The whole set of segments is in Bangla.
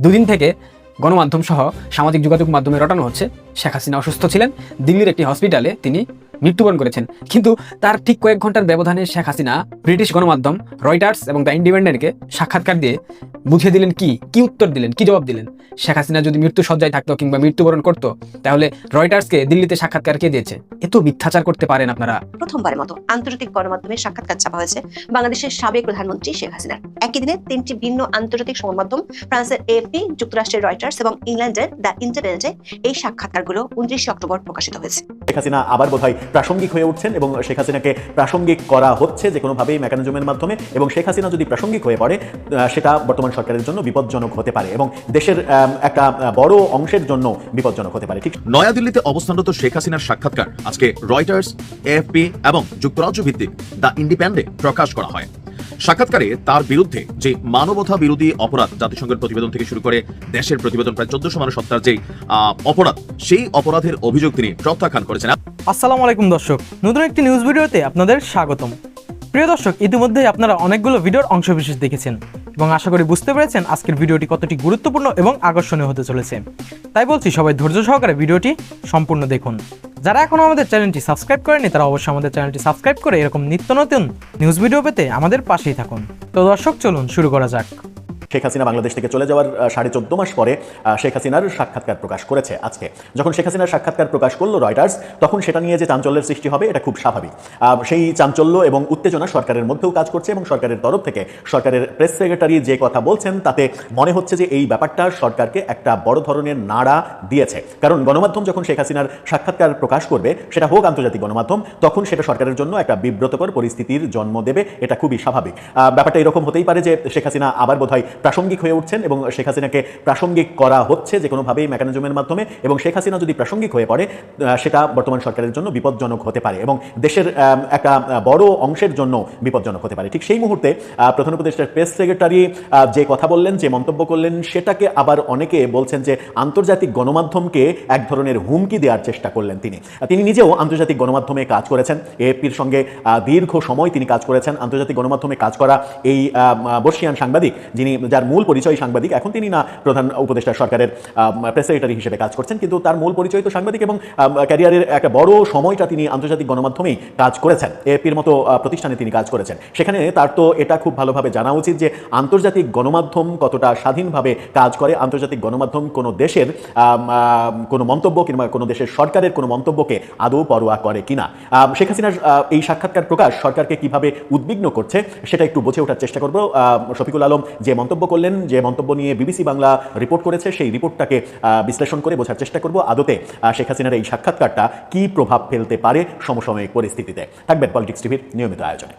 দুদিন থেকে গণমাধ্যম সহ সামাজিক যোগাযোগ মাধ্যমে রটানো হচ্ছে। শেখ হাসিনা অসুস্থ ছিলেন। দিল্লির একটি হসপিটালে তিনি মৃত্যুবরণ করেছেন। কিন্তু তার ঠিক কয়েক ঘণ্টার ব্যবধানে শেখ হাসিনা ব্রিটিশ গণমাধ্যম রয়টার্স এবং দ্য ইন্ডিপেন্ডেন্টকে সাক্ষাৎকার দিয়ে বুঝিয়ে দিলেন কি? কি উত্তর দিলেন? কি জবাব দিলেন? শেখ হাসিনা যদি মৃত্যু সজ্জায় থাকতো কিংবা মৃত্যুবরণ করতো তাহলে রয়টার্সকে দিল্লিতে সাক্ষাৎকার কে দিয়েছে? এত মিথ্যাচার করতে পারেন আপনারা। প্রথমবারের মতো আন্তর্জাতিক গণমাধ্যমে সাক্ষাৎকার ছাপা হয়েছে বাংলাদেশের সাবেক প্রধানমন্ত্রী শেখ হাসিনার একই দিনে তিনটি ভিন্ন আন্তর্জাতিক সংবাদমাধ্যম ফ্রান্সের এএফপি যুক্তরাষ্ট্রের রয়টার্স এবং ইংল্যান্ডের দ্য ইন্টারনেটে এই সাক্ষাৎকারগুলো উনত্রিশে অক্টোবর প্রকাশিত হয়েছে। শেখ হাসিনা আবার বোধহয় প্রাসঙ্গিক হয়ে উঠছেন এবং শেখ হাসিনাকে প্রাসঙ্গিক করা হচ্ছে যে কোনোভাবেই মেকানিজমের মাধ্যমে এবং শেখ হাসিনা যদি প্রাসঙ্গিক হয়ে পড়ে সেটা বর্তমান সরকারের জন্য বিপজ্জনক হতে পারে এবং দেশের একটা বড় অংশের জন্য বিপজ্জনক হতে পারে। ঠিক নয়াদিল্লিতে অবস্থানরত শেখ হাসিনার সাক্ষাৎকার আজকে রয়টার্স এফপি এবং যুক্তরাজ্য ভিত্তিক দ্য ইন্ডিপেন্ডেন্ট প্রকাশ করা হয়। সাক্ষাৎকারে তার বিরুদ্ধে যে মানবতা বিরোধী অপরাধ জাতিসংঘের প্রতিবেদন থেকে শুরু করে দেশের প্রতিবেদন প্রায় চোদ্দশো মানুষ হত্যার যে অপরাধ, সেই অপরাধের অভিযোগ তিনি প্রত্যাখ্যান করেছেন। আসসালামু আলাইকুম দর্শক, নতুন একটি নিউজ ভিডিওতে আপনাদের স্বাগতম। প্রিয় দর্শক ইতিমধ্যে আপনারা অনেকগুলো ভিডিওর অংশবিশেষ দেখেছেন। এবং আশা করি বুঝতে পেরেছেন আজকের ভিডিওটি কতটি গুরুত্বপূর্ণ এবং আকর্ষণীয় হতে চলেছে। তাই বলছি, সবাই ধৈর্য সহকারে ভিডিওটি সম্পূর্ণ দেখুন। যারা এখনও আমাদের চ্যানেলটি সাবস্ক্রাইব করেনি তারা অবশ্যই আমাদের চ্যানেলটি সাবস্ক্রাইব করে এরকম নিত্য নতুন নিউজ ভিডিও পেতে আমাদের পাশেই থাকুন। তো দর্শক, চলুন শুরু করা যাক। শেখ হাসিনা বাংলাদেশ থেকে চলে যাওয়ার সাড়ে চোদ্দ মাস পরে শেখ হাসিনার সাক্ষাৎকার প্রকাশ করেছে আজকে। যখন শেখ হাসিনার সাক্ষাৎকার প্রকাশ করল রয়টার্স, তখন সেটা নিয়ে যে চাঞ্চল্যের সৃষ্টি হবে, এটা খুব স্বাভাবিক। সেই চাঞ্চল্য এবং উত্তেজনা সরকারের মধ্যেও কাজ করছে এবং সরকারের তরফ থেকে সরকারের প্রেস সেক্রেটারি যে কথা বলছেন, তাতে মনে হচ্ছে যে এই ব্যাপারটা সরকারকে একটা বড় ধরনের নাড়া দিয়েছে। কারণ গণমাধ্যম যখন শেখ হাসিনার সাক্ষাৎকার প্রকাশ করবে, সেটা হোক আন্তর্জাতিক গণমাধ্যম, তখন সেটা সরকারের জন্য একটা বিব্রতকর পরিস্থিতির জন্ম দেবে, এটা খুবই স্বাভাবিক। ব্যাপারটা এরকম হতেই পারে যে শেখ হাসিনা আবার বোধহয় প্রাসঙ্গিক হয়ে উঠছেন এবং শেখ হাসিনাকে প্রাসঙ্গিক করা হচ্ছে যে কোনোভাবেই মেকানিজমের মাধ্যমে এবং শেখ হাসিনা যদি প্রাসঙ্গিক হয়ে পড়ে সেটা বর্তমান সরকারের জন্য বিপজ্জনক হতে পারে এবং দেশের একটা বড় অংশের জন্য বিপজ্জনক হতে পারে। ঠিক সেই মুহূর্তে প্রধান উপদেষ্টার প্রেস সেক্রেটারি যে কথা বললেন, যে মন্তব্য করলেন, সেটাকে আবার অনেকে বলছেন যে আন্তর্জাতিক গণমাধ্যমকে এক ধরনের হুমকি দেওয়ার চেষ্টা করলেন তিনি। তিনি নিজেও আন্তর্জাতিক গণমাধ্যমে কাজ করেছেন। এএপির সঙ্গে দীর্ঘ সময় তিনি কাজ করেছেন। আন্তর্জাতিক গণমাধ্যমে কাজ করা এই বর্ষিয়ান সাংবাদিক, যিনি যার মূল পরিচয় সাংবাদিক, এখন তিনি না প্রধান উপদেষ্টা সরকারের প্রেস সেক্রেটারি হিসেবে কাজ করছেন, কিন্তু তার মূল পরিচয় তো সাংবাদিক এবং ক্যারিয়ারের একটা বড় সময়টা তিনি আন্তর্জাতিক গণমাধ্যমেই কাজ করেছেন, এপির মতো প্রতিষ্ঠানে তিনি কাজ করেছেন। সেখানে তার তো এটা খুব ভালোভাবে জানা উচিত যে আন্তর্জাতিক গণমাধ্যম কতটা স্বাধীনভাবে কাজ করে, আন্তর্জাতিক গণমাধ্যম কোনো দেশের কোনো মন্তব্য কিংবা কোনো দেশের সরকারের কোনো মন্তব্যকে আদৌ পরোয়া করে কিনা। শেখ হাসিনার এই সাক্ষাৎকার প্রকাশ সরকারকে কীভাবে উদ্বিগ্ন করছে, সেটা একটু বুঝে ওঠার চেষ্টা করব। শফিকুল আলম যে মন্তব্য করলেন, যে মন্তব্য নিয়ে বিবিসি বাংলা রিপোর্ট করেছে, সেই রিপোর্টটাকে বিশ্লেষণ করে বোঝার চেষ্টা করব। আদতে শেখ হাসিনার এই সাক্ষাৎকারটা কি প্রভাব ফেলতে পারে সমসাময়িক পরিস্থিতিতে? থাকবেন পলিটিক্স টিভির নিয়মিত আয়োজনে।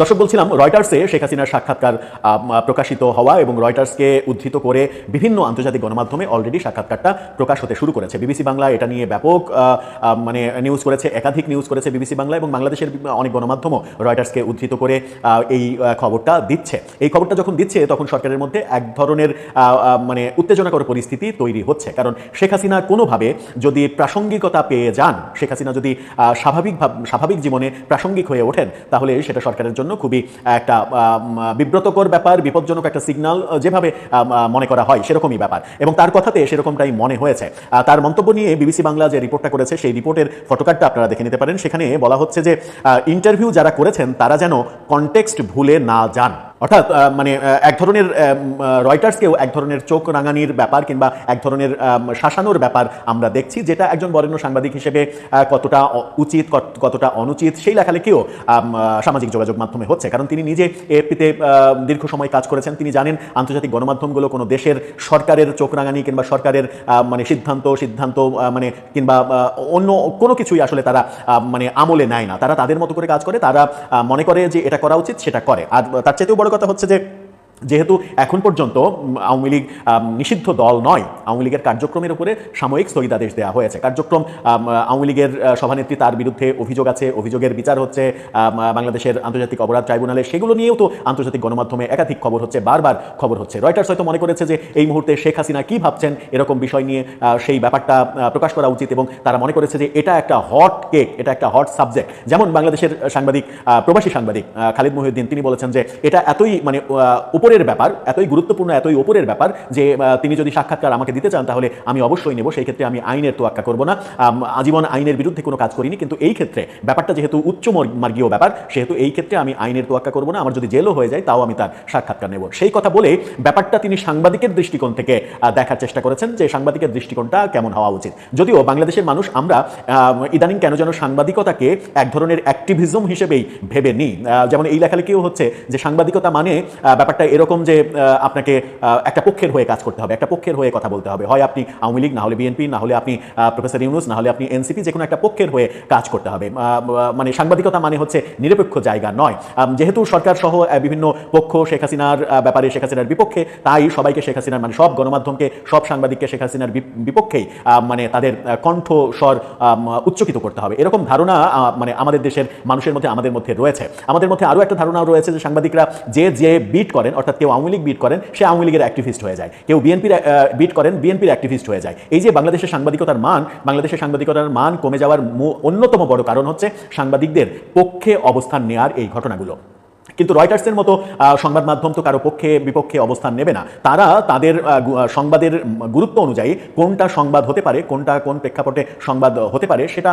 দর্শক, বলছিলাম, রয়টার্সে শেখ হাসিনার সাক্ষাৎকার প্রকাশিত হওয়া এবং রয়টার্সকে উদ্ধৃত করে বিভিন্ন আন্তর্জাতিক গণমাধ্যমে অলরেডি সাক্ষাৎকারটা প্রকাশ হতে শুরু করেছে। বিবিসি বাংলা এটা নিয়ে ব্যাপক মানে নিউজ করেছে, একাধিক নিউজ করেছে বিবিসি বাংলা এবং বাংলাদেশের অনেক গণমাধ্যমও রয়টার্সকে উদ্ধৃত করে এই খবরটা দিচ্ছে। এই খবরটা যখন দিচ্ছে, তখন সরকারের মধ্যে এক ধরনের মানে উত্তেজনাকর পরিস্থিতি তৈরি হচ্ছে। কারণ শেখ হাসিনা কোনোভাবে যদি প্রাসঙ্গিকতা পেয়ে যান, শেখ হাসিনা যদি স্বাভাবিক স্বাভাবিক জীবনে প্রাসঙ্গিক হয়ে ওঠেন, তাহলে সেটা সরকারের জন্য খুবই একটা বিব্রতকর ব্যাপার, বিপজ্জনক একটা সিগনাল যেভাবে মনে করা হয় সেরকমই ব্যাপার। এবং তার কথাতে সেরকমটাই মনে হয়েছে। তার মন্তব্য নিয়ে বিবিসি বাংলা যে রিপোর্টটা করেছে, সেই রিপোর্টের ফটোকার্ডটা আপনারা দেখে নিতে পারেন। সেখানে বলা হচ্ছে যে ইন্টারভিউ যারা করেছেন, তারা যেন কনটেক্সট ভুলে না যান। অর্থাৎ মানে এক ধরনের রয়টার্সকেও এক ধরনের চোখ রাঙানির ব্যাপার কিংবা এক ধরনের শাসানোর ব্যাপার আমরা দেখছি, যেটা একজন বরেণ্য সাংবাদিক হিসেবে কতটা উচিত কতটা অনুচিত, সেই লেখালেখিও সামাজিক যোগাযোগ মাধ্যমে হচ্ছে। কারণ তিনি নিজে এপিতে দীর্ঘ সময় কাজ করেছেন। তিনি জানেন, আন্তর্জাতিক গণমাধ্যমগুলো কোনো দেশের সরকারের চোখ রাঙানি কিংবা সরকারের মানে সিদ্ধান্ত সিদ্ধান্ত মানে কিংবা অন্য কোনো কিছুই আসলে তারা মানে আমলে নেয় না। তারা তাদের মতো করে কাজ করে, তারা মনে করে যে এটা করা উচিত, সেটা করে। আর তার চাইতেও বড় কথা হচ্ছে যে যেহেতু এখন পর্যন্ত আওয়ামী লীগ নিষিদ্ধ দল নয়। আওয়ামী লীগের কার্যক্রমের উপরে সাময়িক স্থগিতাদেশ দেওয়া হয়েছে। কার্যক্রম আওয়ামী লীগের সভানেত্রী তার বিরুদ্ধে অভিযোগ আছে। অভিযোগের বিচার হচ্ছে বাংলাদেশের আন্তর্জাতিক অপরাধ ট্রাইব্যুনালে। সেগুলো নিয়েও তো আন্তর্জাতিক গণমাধ্যমে একাধিক খবর হচ্ছে বারবার খবর হচ্ছে। রয়টার্স হয়তো মনে করেছে যে এই মুহূর্তে শেখ হাসিনা কি ভাবছেন এরকম বিষয় নিয়ে সেই ব্যাপারটা প্রকাশ করা উচিত এবং তারা মনে করেছে যে এটা একটা হট কেক এটা একটা হট সাবজেক্ট। যেমন বাংলাদেশের সাংবাদিক প্রবাসী সাংবাদিক খালিদ মহিউদ্দিন তিনি বলেছেন যে এটা এতই মানে আহ, উপরের ব্যাপার, এতই গুরুত্বপূর্ণ, এতই উপরের ব্যাপার যে তিনি যদি সাক্ষাৎকার আমাকে দিতে চান তাহলে আমি অবশ্যই নেব, সেই ক্ষেত্রে আমি আইনের তোয়াক্কা করব না। আজীবন আইনের বিরুদ্ধে কোনো কাজ করিনি, কিন্তু এই ক্ষেত্রে ব্যাপারটা যেহেতু উচ্চ মার্গীয় ব্যাপার, সেহেতু এই ক্ষেত্রে আমি আইনের তোয়াক্কা করব না, আমার যদি জেলও হয়ে যায় তাও আমি তার সাক্ষাৎকার নেব। সেই কথা বলে ব্যাপারটা তিনি সাংবাদিকের দৃষ্টিকোণ থেকে দেখার চেষ্টা করেছেন যে, সাংবাদিকের দৃষ্টিকোণটা কেমন হওয়া উচিত। যদিও বাংলাদেশের মানুষ আমরা ইদানিং কেন যেন সাংবাদিকতাকে এক ধরনের অ্যাক্টিভিজম হিসেবেই ভেবে নিই। যেমন এই লেখালেখিও হচ্ছে যে, সাংবাদিকতা মানে ব্যাপারটা এরকম যে আপনাকে একটা পক্ষের হয়ে কাজ করতে হবে, একটা পক্ষের হয়ে কথা বলতে হবে। হয় আপনি আওয়ামী লীগ, না হলে বিএনপি, না হলে আপনি প্রফেসর ইউনুস, না হলে আপনি এনসিপি যে কোনো একটা পক্ষের হয়ে কাজ করতে হবে। মানে সাংবাদিকতা মানে হচ্ছে নিরপেক্ষ জায়গা নয়। যেহেতু সরকার সহ বিভিন্ন পক্ষ, শেখ হাসিনার ব্যাপারে শেখ হাসিনার বিপক্ষে, তাই সবাইকে শেখ হাসিনার মানে সব গণমাধ্যমকে, সব সাংবাদিককে শেখ হাসিনার বিপ- বিপক্ষেই মানে তাদের কণ্ঠস্বর উচ্চকিত করতে হবে। এরকম ধারণা মানে আমাদের দেশের মানুষের মধ্যে, আমাদের মধ্যে রয়েছে। আমাদের মধ্যে আরও একটা ধারণাও রয়েছে যে সাংবাদিকরা যে যে বিট করেন অর্থাৎ কেউ আওয়ামী লীগ বিট করেন, সে আওয়ামী লীগের অ্যাক্টিভিস্ট হয়ে যায়। কেউ বিএনপির বিট করেন বিএনপির অ্যাক্টিভিস্ট হয়ে যায়। এই যে বাংলাদেশের সাংবাদিকতার মান, বাংলাদেশের সাংবাদিকতার মান কমে যাওয়ার অন্যতম বড় কারণ হচ্ছে সাংবাদিকদের পক্ষে অবস্থান নেওয়ার এই ঘটনাগুলো। কিন্তু রয়টার্সের মতো সংবাদ মাধ্যম তো কারও পক্ষে, বিপক্ষে অবস্থান নেবে না। তারা তাদের সংবাদের গুরুত্ব অনুযায়ী কোনটা সংবাদ হতে পারে, কোনটা, কোন প্রেক্ষাপটে সংবাদ হতে পারে, সেটা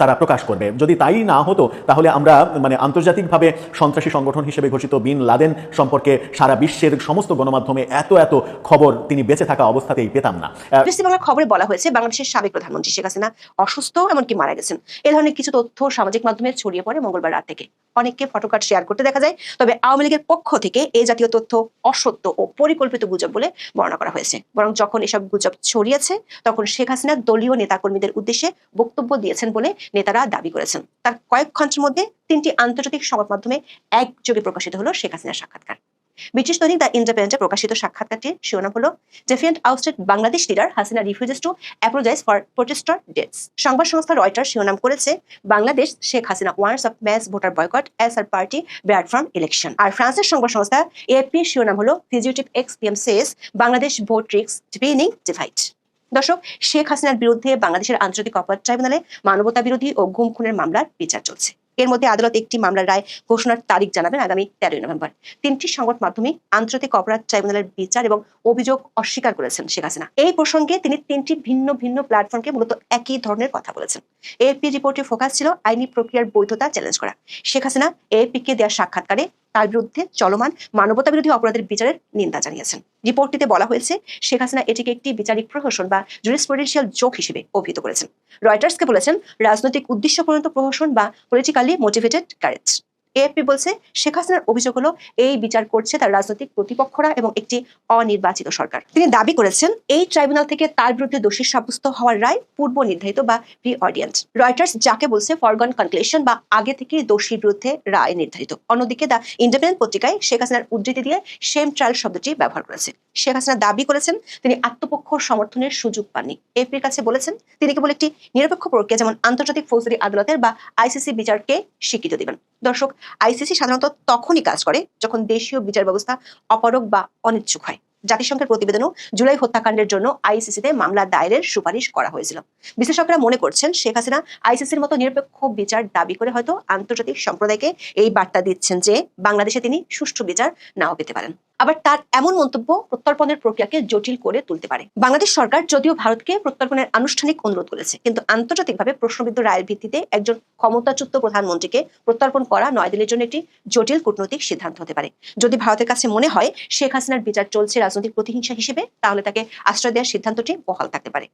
তারা প্রকাশ করবে। যদি তাই না হতো, তাহলে আমরা মানে আন্তর্জাতিকভাবে সন্ত্রাসী সংগঠন হিসেবে ঘোষিত বিন লাদেন সম্পর্কে সারা বিশ্বের সমস্ত গণমাধ্যমে এত এত খবর তিনি বেঁচে থাকা অবস্থাতেই পেতাম না। খবরে বলা হয়েছে, বাংলাদেশের সাবেক প্রধানমন্ত্রী শেখ হাসিনা অসুস্থ, এমনকি মারা গেছেন। এ ধরনের কিছু তথ্য সামাজিক মাধ্যমে ছড়িয়ে পড়ে মঙ্গলবার রাত থেকে। অনেককে ফটোকার্ড শেয়ার করতে দেখা যায়। তবে আওয়ামী লীগের পক্ষ থেকে এই জাতীয় তথ্য অসত্য ও পরিকল্পিত গুজব বলে বর্ণনা করা হয়েছে। বরং যখন এসব গুজব ছড়িয়েছে, তখন শেখ হাসিনা দলীয় নেতাকর্মীদের উদ্দেশ্যে বক্তব্য দিয়েছেন বলে নেতারা দাবি করেছেন। তার কয়েক ঘণ্টার মধ্যে তিনটি আন্তর্জাতিক সংবাদ মাধ্যমে একযোগে প্রকাশিত হলো শেখ হাসিনার সাক্ষাৎকার। ব্রিটিশ দৈনিক দ্য ইন্ডিপেন্ডেন্টে প্রকাশিত সাক্ষাৎকারটির শিরোনাম হলো defiant ousted Bangladesh leader Hasina refuses to apologise for protester deaths সংবাদ সংস্থা রয়টার শিরোনাম করেছে, Bangladesh Sheikh Hasina warns of mass voter boycott as her party barred from election আর ফ্রান্সের সংবাদ সংস্থা এপি শিরোনাম হলো fugitive ex PM says Bangladesh vote risks deepening divide দর্শক, শেখ হাসিনার বিরুদ্ধে বাংলাদেশের আন্তর্জাতিক অপরাধ ট্রাইব্যুনালে মানবতা বিরোধী ও গুম খুনের মামলার বিচার চলছে। এর মধ্যে আদালত একটি মামলার রায় ঘোষণার তারিখ জানাবেন আগামী তেরোই নভেম্বর। তিনটি সংবাদ মাধ্যমে আন্তর্জাতিক অপরাধ ট্রাইব্যুনালের বিচার এবং অভিযোগ অস্বীকার করেছেন শেখ হাসিনা। এই প্রসঙ্গে তিনি তিনটি ভিন্ন ভিন্ন প্ল্যাটফর্মকে মূলত একই ধরনের কথা বলেছেন। এপি রিপোর্টে ফোকাস ছিল আইনি প্রক্রিয়ার বৈধতা চ্যালেঞ্জ করা। শেখ হাসিনা এপি কে দেওয়া সাক্ষাৎকারে তার বিরুদ্ধে চলমান মানবতা বিরোধী অপরাধের বিচারের নিন্দা জানিয়েছেন। রিপোর্টটিতে বলা হয়েছে, শেখ হাসিনা এটিকে একটি বিচারিক প্রহসন বা জুরিসপ্রুডেন্সিয়াল জোক হিসেবে অভিহিত করেছেন। রয়টার্সকে বলেছেন, রাজনৈতিক উদ্দেশ্য পর্যন্ত প্রহসন বা পলিটিক্যালি মোটিভেটেড কারেজ এএফপি বলছে, শেখ হাসিনার অভিযোগ হলো, এই বিচার করছে তার রাজনৈতিক প্রতিপক্ষরা এবং একটি অনির্বাচিত সরকার। তিনি দাবি করেছেন, এই ট্রাইব্যুনাল থেকে তার বিরুদ্ধে দোষী সাব্যস্ত হওয়ার রায় পূর্ব নির্ধারিত বা প্রি অডিয়েন্ট রয়টার্স যাকে বলছে ফরগন কনক্লেশন বা আগে থেকে দোষীর বিরুদ্ধে রায় নির্ধারিত। অন্যদিকে দা ইন্ডিপেন্ডেন্ট পত্রিকায় শেখ হাসিনার উদ্ধৃতি দিয়ে সেম ট্রায়াল শব্দটি ব্যবহার করেছে। শেখ হাসিনা দাবি করেছেন, তিনি আত্মপক্ষ সমর্থনের সুযোগ পাননি। এপির কাছে বলেছেন, তিনি কেবল একটি নিরপেক্ষ প্রক্রিয়া, যেমন আন্তর্জাতিক ফৌজদারি আদালতের বা আইসিসি বিচারকে স্বীকৃতি দেবেন। দর্শক আইসিসি সাধারণত তখনই কাজ করে যখন দেশীয় বিচার ব্যবস্থা অপারক বা অনিচ্ছুক হয়। জাতিসংঘের প্রতিবেদনও জুলাই হত্যাকাণ্ডের জন্য আইসিসিতে মামলা দায়েরের সুপারিশ করা হয়েছিল। বিশ্লেষকরা মনে করছেন, শেখ হাসিনা আইসিসির মতো নিরপেক্ষ বিচার দাবি করে হয়তো আন্তর্জাতিক সম্প্রদায়কে এই বার্তা দিচ্ছেন যে, বাংলাদেশে তিনি সুষ্ঠু বিচার নাও পেতে পারেন। আবার তার এমন মন্তব্য প্রত্যর্পণের প্রক্রিয়াকে জটিল করে তুলতে পারে। বাংলাদেশ সরকার যদিও ভারতকে প্রত্যর্পণের আনুষ্ঠানিক অনুরোধ করেছে, কিন্তু আন্তর্জাতিকভাবে প্রশ্নবিদ্ধ রায়ের ভিত্তিতে একজন ক্ষমতাচ্যুত প্রধানমন্ত্রীকে প্রত্যর্পণ করা নয়াদিল্লির জন্য একটি জটিল কূটনৈতিক সিদ্ধান্ত হতে পারে। যদি ভারতের কাছে মনে হয় শেখ হাসিনার বিচার চলছে রাজনৈতিক প্রতিহিংসা হিসেবে, তাহলে তাকে আশ্রয় দেওয়ার সিদ্ধান্তটি বহাল থাকতে পারে।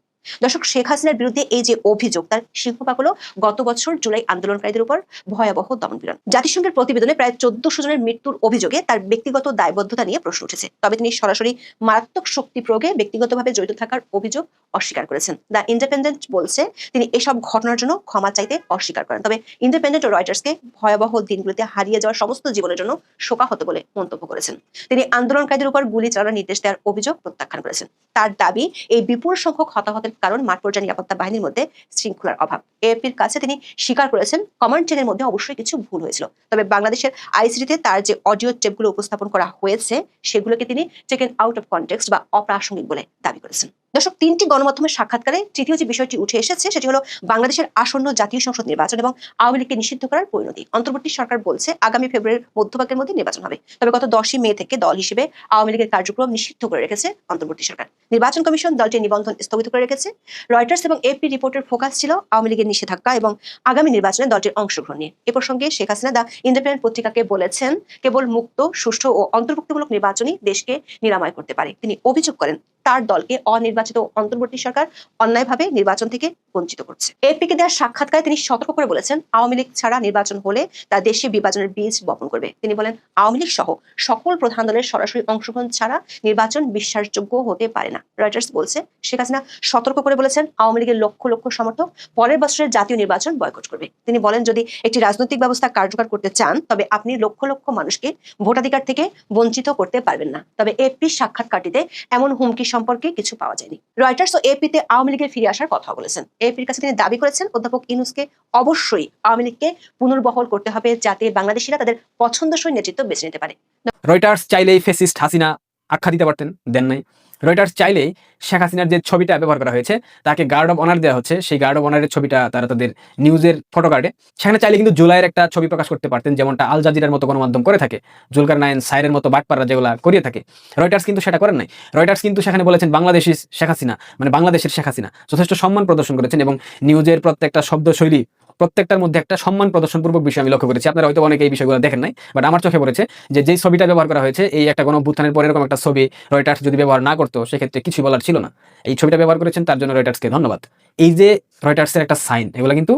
দর্শক, শেখ হাসিনার বিরুদ্ধে এই যে অভিযোগ, তার সিংহভাগ হলো গত বছর জুলাই আন্দোলনকারীদের উপর ভয়াবহ দমনপীড়ন জাতিসংঘের প্রতিবেদনে প্রায় চোদ্দশো জনের মৃত্যুর অভিযোগে তার ব্যক্তিগত দায়বদ্ধতা নিয়ে প্রশ্ন উঠেছে। তবে তিনি সরাসরি মারাত্মক শক্তি প্রয়োগে ব্যক্তিগতভাবে জড়িত থাকার অভিযোগ অস্বীকার করেছেন। দ্য ইন্ডিপেন্ডেন্ট বলছে, তিনি এসব ঘটনার জন্য ক্ষমা চাইতে অস্বীকার করেন। তবে ইন্ডিপেন্ডেন্ট ও রয়টার্সকে ভয়াবহ দিনগুলিতে হারিয়ে যাওয়ার সমস্ত জীবনের জন্য শোকাহত বলে মন্তব্য করেছেন। তিনি আন্দোলনকারীদের উপর গুলি চালানোর নির্দেশ দেওয়ার অভিযোগ প্রত্যাখ্যান করেছেন। তার দাবি, এই বিপুল সংখ্যক হতাহতের কারণ মাঠ পর্যায়ে নিরাপত্তা বাহিনীর মধ্যে শৃঙ্খলার অভাব। এএফির কাছে তিনি স্বীকার করেছেন, কমান্ড চেনের মধ্যে অবশ্যই কিছু ভুল হয়েছিল। তবে বাংলাদেশের আইসিডিতে তার যে অডিও টেপগুলো উপস্থাপন করা হয়েছে, সেগুলোকে তিনি টেকেন আউট অফ কনটেক্সট বা অপ্রাসঙ্গিক বলে দাবি করেছেন। দর্শক, তিনটি গণমাধ্যমের সাক্ষাৎকারে তৃতীয় যে বিষয়টি উঠে এসেছে, সেটি হলো বাংলাদেশের আসন্ন জাতীয় সংসদ নির্বাচন এবং আওয়ামী লীগকে নিষিদ্ধ করার পরিণতি। অন্তর্বর্তী সরকার বলছে, আগামী ফেব্রুয়ারির মধ্যভাগের মধ্যে নির্বাচন হবে। তবে গত দশই মে থেকে দল হিসেবে আওয়ামী লীগের কার্যক্রম নিষিদ্ধ করে রেখেছে অন্তর্বর্তী সরকার। নির্বাচন কমিশন দলটির নিবন্ধন স্থগিত করে রেখেছে। রয়টার্স এবং এপি রিপোর্টের ফোকাস ছিল আওয়ামী লীগের নিষেধাজ্ঞা এবং আগামী নির্বাচনে দলটির অংশগ্রহণ নিয়ে। এ প্রসঙ্গে শেখ হাসিনা দা ইন্ডিপেন্ডেন্ট পত্রিকাকে বলেছেন, কেবল মুক্ত, সুষ্ঠু ও অন্তর্ভুক্তিমূলক নির্বাচনই দেশকে নিরাময় করতে পারে। তিনি অভিযোগ করেন তার দলকে অনির্বাচিত অন্তর্বর্তী সরকার অন্যায়ভাবে নির্বাচন থেকে বঞ্চিত করছে। এপিকে দেওয়ার সাক্ষাৎকারে তিনি সতর্ক করে বলেছেন, আওয়ামী লীগ ছাড়া নির্বাচন হলে তা দেশে বিভাজনের বীজ বপন করবে। তিনি বলেন, আওয়ামী লীগ সহ সকল প্রধান দলের সরাসরি অংশগ্রহণ ছাড়া নির্বাচন বিশ্বাসযোগ্য হতে পারে না। রয়টার্স বলছে, শেখ হাসিনা সতর্ক করে বলেছেন, আওয়ামী লীগের লক্ষ লক্ষ সমর্থক পরের বছরের জাতীয় নির্বাচন বয়কট করবে। তিনি বলেন, যদি একটি রাজনৈতিক ব্যবস্থা কার্যকর করতে চান, তবে আপনি লক্ষ লক্ষ মানুষকে ভোটাধিকার থেকে বঞ্চিত করতে পারবেন না। তবে এপি সাক্ষাৎকারটিতে এমন হুমকি সম্পর্কে কিছু পাওয়া যায়নি। রয়টার্স ও এপিতে আওয়ামী লীগের ফিরে আসার কথা বলেছেন। এপির কাছে তিনি দাবি করেছেন, অধ্যাপক ইনুসকে অবশ্যই আওয়ামী লীগকে পুনর্বহল করতে হবে যাতে বাংলাদেশিরা তাদের পছন্দসই নেতৃত্ব বেছে নিতে পারে। রয়টার্স চাইলেই ফেসিস্ট হাসিনা আখ্যা দিতে পারতেন, দেন নাই। রয়টার্স চাইলেই শেখ হাসিনার যে ছবিটা ব্যবহার করা হয়েছে, তাকে গার্ড অফ অনার দেওয়া হচ্ছে। সেই গার্ড অফ অনারের ছবিটা তারা তাদের নিউজের ফটো কার্ডে সেখানে চাইলে কিন্তু জুলাইয়ের একটা ছবি প্রকাশ করতে পারতেন, যেমনটা আল জাজিরার মতো গণমাধ্যম করে থাকে। জুলকার নায়ন সাইরের মতো বাটপাড়া যেগুলো করিয়ে থাকে। রয়টার্স কিন্তু সেটা করেন নাই। রয়টার্স কিন্তু সেখানে বলেছেন, বাংলাদেশি শেখ হাসিনা মানে বাংলাদেশের শেখ হাসিনা যথেষ্ট সম্মান প্রদর্শন করেছেন এবং নিউজের প্রত্যেকটা শব্দশৈলী প্রত্যেকটার মধ্যে একটা সম্মান প্রদর্শনপূর্বক বিষয় আমি লক্ষ্য করেছি। আপনারা হয়তো অনেকে এই বিষয়গুলো দেখেন নাই বাট আমার চোখে পড়েছে যে, যেই ছবিটা ব্যবহার করা হয়েছে, এই একটা গণ অভ্যুত্থানের পরে এরকম একটা ছবি রয়টার্স যদি ব্যবহার না করতো, সেক্ষেত্রে কিছু বলার ছিল না। এই ছবিটা ব্যবহার করেছেন, তার জন্য রয়টার্সকে ধন্যবাদ। এই যে রয়টার্সের একটা সাইন, এগুলো কিন্তু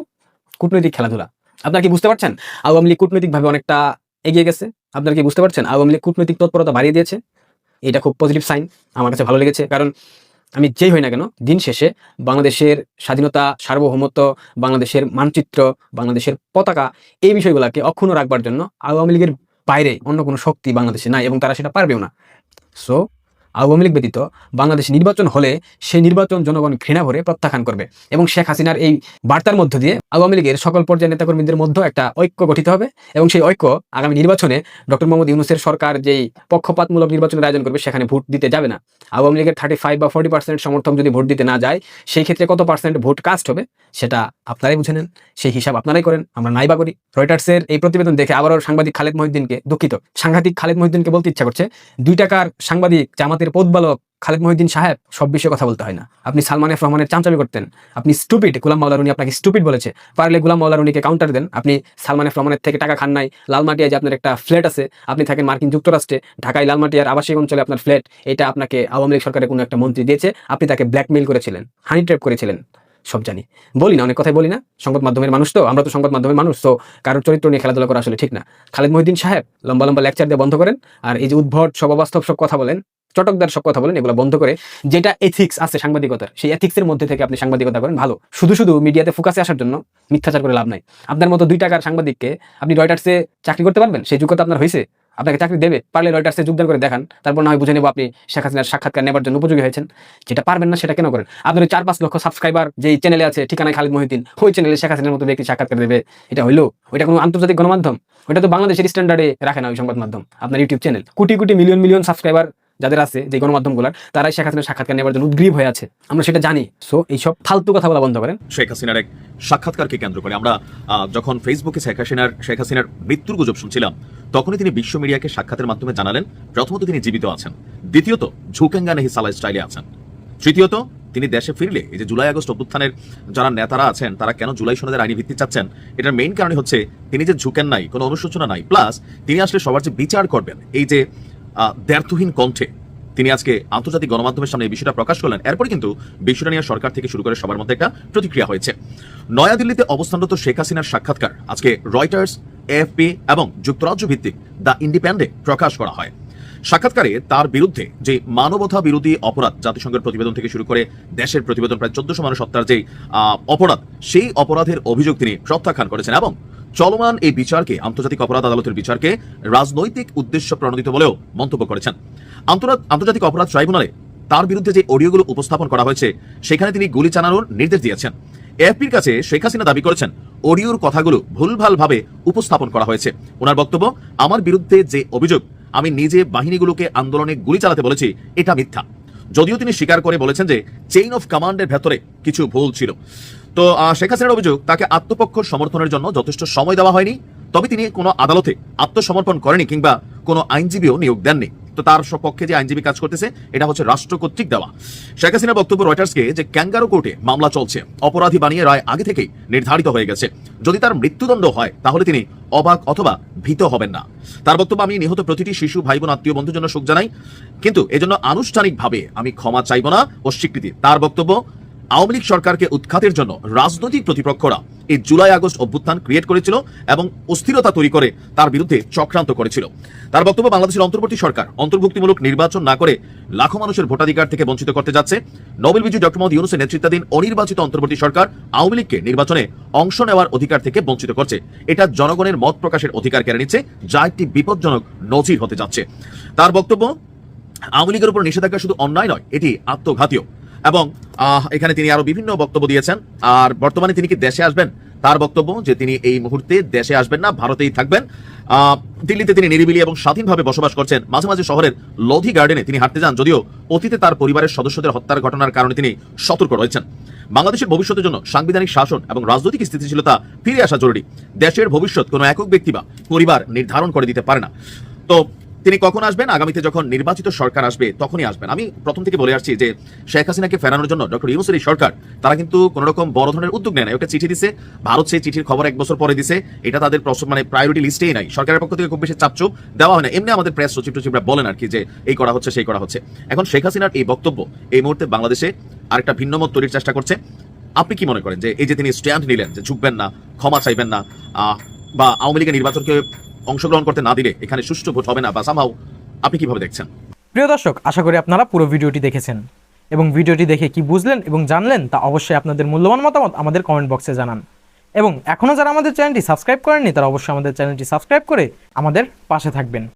কূটনৈতিক খেলাধুলা। আপনারা কি বুঝতে পারছেন? আওয়ামী লীগ কূটনৈতিকভাবে অনেকটা এগিয়ে গেছে। আপনারা কি বুঝতে পারছেন? আওয়ামী লীগ কূটনৈতিক তৎপরতা বাড়িয়ে দিয়েছে। এটা খুব পজিটিভ সাইন আমার কাছে ভালো লেগেছে। কারণ আমি যেই হই না কেন, দিন শেষে বাংলাদেশের স্বাধীনতা, সার্বভৌমত্ব, বাংলাদেশের মানচিত্র, বাংলাদেশের পতাকা, এই বিষয়গুলোকে অক্ষুণ্ণ রাখবার জন্য আওয়ামী লীগের বাইরে অন্য কোনো শক্তি বাংলাদেশে নাই এবং তারা সেটা পারবেও না। সো আওয়ামী লীগ ব্যতীত বাংলাদেশে নির্বাচন হলে সেই নির্বাচন জনগণ ঘৃণা ভরে প্রত্যাখ্যান করবে এবং শেখ হাসিনার এই বার্তার মধ্য দিয়ে আওয়ামী লীগের সকল পর্যায়ের নেতাকর্মীদের মধ্যে একটা ঐক্য গঠিত হবে এবং সেই ঐক্য আগামী নির্বাচনে ডক্টর মোহাম্মদ ইউনুসের সরকার যেই পক্ষপাতমূলক নির্বাচনের আয়োজন করবে সেখানে ভোট দিতে যাবে না। আওয়ামী লীগের থার্টি ফাইভ বা ফোর্টি পার্সেন্ট সমর্থক যদি ভোট দিতে না যায়, সেই ক্ষেত্রে কত পার্সেন্ট ভোট কাস্ট হবে সেটা আপনারাই বুঝে নেন। সেই হিসাব আপনারাই করেন, আমরা নাইবা করি। রয়টার্সের এই প্রতিবেদন দেখে আবারও সাংবাদিক খালেদ মহিউদ্দিনকে দুঃখিত। সাংঘাতিক খালেদ মহিউদ্দিনকে বলতে ইচ্ছা করছে, দুই টাকার সাংবাদিক জামাতের পদবালক খালেদ মহিউদ্দিন সাহেব সব বিষয়ে কথা বলতে হয় না। আপনি সালমান এফ রহমানের চামচামি করতেন। আপনি স্টুপিড গুলাম মাওলারুনি আপনাকে স্টুপিড বলেছে। পারলে গুলাম মাওলারুনিকে কাউন্টার দেন। আপনি সালমান এফ রহমানের থেকে টাকা খান নাই। লালমাটিয়ায় যে আপনার একটা ফ্ল্যাট আছে, আপনি থাকেন মার্কিন যুক্তরাষ্ট্রে। ঢাকায় লালমাটিয়ার আবাসিক অঞ্চলে আপনার ফ্ল্যাট এটা আপনাকে আওয়ামী লীগ সরকারের কোনো একটা মন্ত্রী দিয়েছে। আপনি তাকে ব্ল্যাকমেইল করেছিলেন হানি ট্র্যাপ করেছিলেন। সব জানি। বলি না, অনেক কথাই বলি না। সংবাদ মাধ্যমের মানুষ তো, আমরা তো সংবাদ মাধ্যমের মানুষ, তো কারোর চরিত্র নিয়ে খেলাধুলা করা আসলে ঠিক না। খালেদ মহিউদ্দিন সাহেব লম্বা লম্বা লেকচার দিয়ে বন্ধ করেন। আর এই যে উদ্ভট সব অবাস্তব সব কথা বলেন চটকদার সব কথা বলেন, এগুলো বন্ধ করে। যেটা এথিক্স আছে সাংবাদিকতার, সেই এথিক্সের মধ্যে থেকে আপনি সাংবাদিকতা করেন, ভালো। শুধু শুধু মিডিয়াতে ফোকাসে আসার জন্য মিথ্যাচার করে লাভ নাই। আপনার মতো দুই টাকার সাংবাদিককে আপনি রয়টার্সে চাকরি করতে পারবেন? সেই যোগ্যতা আপনার হয়েছে। আপনাকে চাকরি দেবে। পারলে রয়টার্সে যোগদান করে দেখান। তারপর না হয় বুঝে নেব আপনি শেখ হাসিনার সাক্ষাৎকার নেবার জন্য উপযোগী হয়েছেন। যেটা পারবেন না সেটা কেন করেন? আপনার চার পাঁচ লক্ষ সাবস্ক্রাইবার যে চ্যানেলে আছে, ঠিকানায় খালিদ মহিউদ্দিন, ওই চ্যানেলে শেখ হাসিনার মতো ব্যক্তি সাক্ষাৎকার দেবে। এটা হইল? ওইটা কোনো আন্তর্জাতিক গণমাধ্যম? ওইটা তো বাংলাদেশের স্ট্যান্ডার্ডে রাখে না ওই সংবাদ মাধ্যম, আপনার YouTube channel crore crore million million subscriber যাদের আছে যে গণমাধ্যমগুলোর, তারাই শেখ হাসিনার সাক্ষাৎকার নেবার জন্য উদ্গ্রীব হয়ে আছে। আমরা সেটা জানি। সো এইসব ফালতু কথা বলা বন্ধ করেন। শেখ হাসিনার এক সাক্ষাৎকারকে কেন্দ্র করে আমরা যখন ফেসবুকে শেখ হাসিনার শেখ হাসিনার মৃত্যুর গুজব শুনছিলাম, তখনই তিনি বিশ্ব মিডিয়াকে সাক্ষাতের মাধ্যমে জানালেন, প্রথমত তিনি জীবিত আছেন, দ্বিতীয়ত ঝুকেঙ্গা নেহি সালাই স্টাইলে আছেন, তৃতীয়ত তিনি দেশে ফিরলে, এই যে জুলাই আগস্ট অভ্যুত্থানের যারা নেতারা আছেন, তারা কেন জুলাই সনদের আইনি ভিত্তি চাচ্ছেন, এটার মেইন কারণে হচ্ছে তিনি যে ঝুঁকেন নাই, কোনো অনুশোচনা নাই প্লাস তিনি আসলে সবার যে বিচার করবেন, এই যে দ্ব্যর্থহীন কণ্ঠে তিনি আজকে আন্তর্জাতিক গণমাধ্যমের সামনে এই বিষয়টা প্রকাশ করলেন। এরপরে কিন্তু বিষয়টা নিয়ে সরকার থেকে শুরু করে সবার মধ্যে একটা প্রতিক্রিয়া হয়েছে। নয়াদিল্লিতে অবস্থানরত শেখ হাসিনার সাক্ষাৎকার আজকে রয়টার্স, এএফপি এবং যুক্তরাজ্য ভিত্তিক দ্য ইন্ডিপেন্ডে প্রকাশ করা হয়। সাক্ষাৎকারে তার বিরুদ্ধে যে মানবতা বিরোধী অপরাধ, জাতিসংঘের প্রতিবেদন থেকে শুরু করে দেশের প্রতিবেদন, প্রায় চোদ্দশো মানুষ হত্যার যে অপরাধ, সেই অপরাধের অভিযোগ তিনি প্রত্যাখ্যান করেছেন এবং চলমান এই বিচারকে, আন্তর্জাতিক অপরাধ আদালতের বিচারকে রাজনৈতিক উদ্দেশ্য প্রণোদিত বলেও মন্তব্য করেছেন। আন্তর্জাতিক অপরাধ ট্রাইব্যুনালে তার বিরুদ্ধে যে অডিওগুলো উপস্থাপন করা হয়েছে, সেখানে তিনি গুলি চালানোর নির্দেশ দিয়েছেন। এফপির কাছে শেখ হাসিনা দাবি করেছেন, অডিওর কথাগুলো ভুলভালভাবে উপস্থাপন করা হয়েছে। ওনার বক্তব্য, আমার বিরুদ্ধে যে অভিযোগ, আমি নিজে বাহিনীগুলোকে আন্দোলনে গুলি চালাতে বলেছি, এটা মিথ্যা। যদিও তিনি স্বীকার করে বলেছেন যে, চেইন অফ কমান্ডের ভেতরে কিছু ভুল ছিল। তো শেখ হাসিনার অভিযোগ, তাকে আত্মপক্ষ সমর্থনের জন্য যথেষ্ট সময় দেওয়া হয়নি। তবে তিনি কোনো আদালতে আত্মসমর্পণ করেনি কিংবা কোনো আইনজীবীও নিয়োগ দেননি। তো তার সপক্ষে যে আইনজীবী কাজ করতেছে, এটা হচ্ছে রাষ্ট্র কর্তৃক দেওয়া। শেখ হাসিনার বক্তব্য রয়টার্সকে যে ক্যাঙ্গারো কোর্টে মামলা চলছে, অপরাধী বানিয়ে রায় আগে থেকেই নির্ধারিত হয়ে গেছে। যদি তার মৃত্যুদণ্ড হয়, তাহলে তিনি অবাক অথবা ভীত হবেন না। তার বক্তব্য আমি নিহত প্রতিটি শিশু ভাই বোন আত্মীয় বন্ধুর জন্য শোক জানাই। কিন্তু এজন্য আনুষ্ঠানিকভাবে আমি ক্ষমা চাইব না ও স্বীকৃতি। তার বক্তব্য আওয়ামী লীগ সরকারকে উৎখাতের জন্য রাজনৈতিক প্রতিপক্ষরা এই জুলাই আগস্ট অভ্যুত্থান ক্রিয়েট করেছিল এবং অস্থিরতা তৈরি করে তার বিরুদ্ধে চক্রান্ত করেছিল। তার বক্তব্য বাংলাদেশের অন্তর্বর্তী সরকার অন্তর্ভুক্তিমূলক নির্বাচন না করে লাখো মানুষের ভোটাধিকার থেকে বঞ্চিত করতে যাচ্ছে। নোবেল বিজয়ী ডক্টর মোহাম্মদ ইউনুসের নেতৃত্বাধীন অনির্বাচিত অন্তর্বর্তী সরকার আওয়ামী লীগকে নির্বাচনে অংশ নেওয়ার অধিকার থেকে বঞ্চিত করছে। এটা জনগণের মত প্রকাশের অধিকার কেড়ে নিচ্ছে, যা একটি বিপজ্জনক নজির হতে যাচ্ছে। তার বক্তব্য, আওয়ামী লীগের উপর নিষেধাজ্ঞা শুধু অন্যায় নয়, এটি আত্মঘাতীয়। এবং এখানে তিনি আরও বিভিন্ন বক্তব্য দিয়েছেন। আর বর্তমানে তিনি কি দেশে আসবেন? তার বক্তব্য যে তিনি এই মুহূর্তে দেশে আসবেন না, ভারতেই থাকবেন। দিল্লিতে তিনি নিরিবিলি এবং স্বাধীনভাবে বসবাস করছেন। মাঝে মাঝে শহরের লোধি গার্ডেনে তিনি হাঁটতে যান, যদিও অতীতে তার পরিবারের সদস্যদের হত্যার ঘটনার কারণে তিনি সতর্ক রয়েছেন। বাংলাদেশের ভবিষ্যতের জন্য সাংবিধানিক শাসন এবং রাজনৈতিক স্থিতিশীলতা ফিরে আসা জরুরি। দেশের ভবিষ্যৎ কোনো একক ব্যক্তি বা পরিবার নির্ধারণ করে দিতে পারে না। তো তিনি কখন আসবেন? আগামীতে যখন নির্বাচিত সরকার আসবে, তখনই আসবেন। আমি প্রথম থেকে বলে আসছি যে, শেখ হাসিনাকে ফেরানোর জন্য ডক্টর ইউনুসের এই সরকার, তারা কিন্তু কোন রকম বড় ধরনের উদ্যোগ নেয় না। একটা চিঠি দিছে, ভারত সেই চিঠির খবর এক বছর পরে দিছে। এটা তাদের মানে প্রায়োরিটি লিস্টেই নাই। সরকারের পক্ষ থেকে খুব বেশি চাপচুপ দেওয়া হয় না। এমনি আমাদের প্রেস সচিব টচিবরা বলেন আর কি যে, এই করা হচ্ছে, সেই করা হচ্ছে। এখন শেখ হাসিনার এই বক্তব্য, এই মুহূর্তে বাংলাদেশে আরেকটা ভিন্ন মত তৈরির চেষ্টা করছে। আপনি কি মনে করেন যে, এই যে তিনি স্ট্যান্ড নিলেন যে, ঝুঁকবেন না, ক্ষমা চাইবেন না বা আওয়ামী লীগের নির্বাচনকে অংশগ্রহণ করতে না দিলে এখানে সুষ্ঠু ভোট হবে না বা সামহাও আপনি কীভাবে দেখছেন? প্রিয় দর্শক, আশা করি আপনারা পুরো ভিডিওটি দেখেছেন। এবং ভিডিওটি দেখে কি বুঝলেন এবং জানলেন তা অবশ্যই আপনাদের মূল্যবান মতামত আমাদের কমেন্ট বক্সে জানান। এবং এখনও যারা আমাদের চ্যানেলটি সাবস্ক্রাইব করেননি, তারা অবশ্যই আমাদের চ্যানেলটি সাবস্ক্রাইব করে আমাদের পাশে থাকবেন।